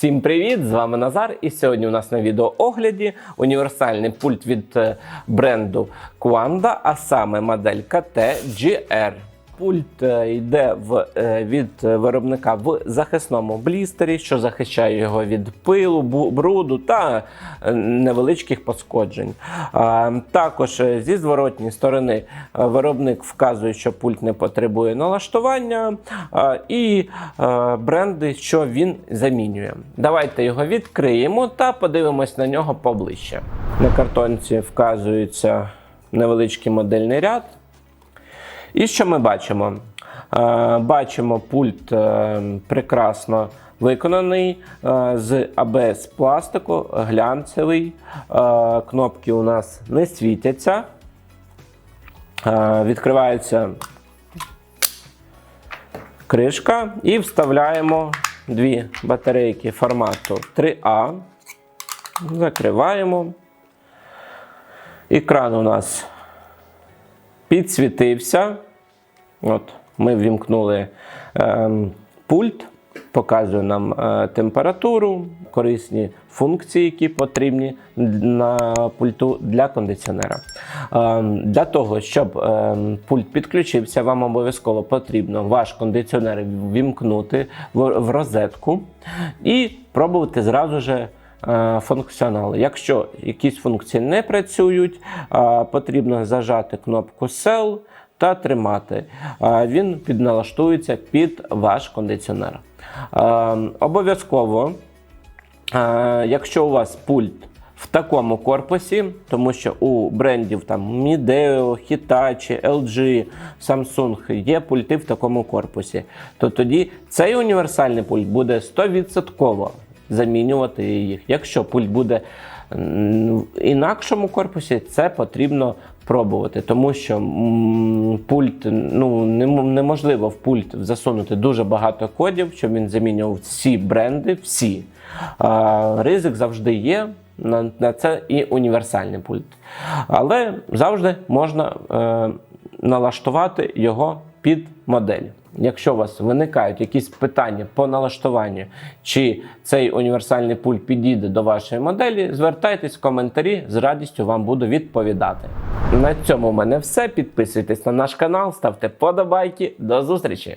Всім привіт! З вами Назар. І сьогодні у нас на відеоогляді універсальний пульт від е, бренду Quanda, а саме моделька TGR. Пульт е, йде в, е, від виробника в захисному блістері, що захищає його від пилу, бруду та е, невеличких пошкоджень. Також зі зворотньої сторони виробник вказує, що пульт не потребує налаштування, і бренди, що він замінює. Давайте його відкриємо та подивимось на нього поближче. На картонці вказується невеличкий модельний ряд. І що ми бачимо? Е, Бачимо пульт е, прекрасно виконаний е, з АБС пластику, глянцевий. Кнопки у нас не світяться. Відкривається кришка і вставляємо дві батарейки формату 3А. Закриваємо. Екран у нас підсвітився. От, ми ввімкнули ем, пульт, показує нам е, температуру, корисні функції, які потрібні на пульту для кондиціонера. Ем, для того, щоб ем, пульт підключився, вам обов'язково потрібно ваш кондиціонер ввімкнути в, в розетку і пробувати зразу же е, функціонал. Якщо якісь функції не працюють, е, потрібно зажати кнопку Sell та тримати. Е, Він підналаштується під ваш кондиціонер. Е, Обов'язково, е, якщо у вас пульт в такому корпусі, тому що у брендів там Mideo, Hitachi, LG, Samsung є пульти в такому корпусі, то тоді цей універсальний пульт буде 100% замінювати їх. Якщо пульт буде в інакшому корпусі, це потрібно пробувати, тому що пульт ну неможливо в пульт засунути дуже багато кодів, щоб він замінював всі бренди, всі. Ризик завжди є. На це і універсальний пульт. Але завжди можна е, налаштувати його під модель. Якщо у вас виникають якісь питання по налаштуванню, чи цей універсальний пульт підійде до вашої моделі, звертайтесь в коментарі, з радістю вам буду відповідати. На цьому в мене все. Підписуйтесь на наш канал, ставте подобайки. До зустрічі!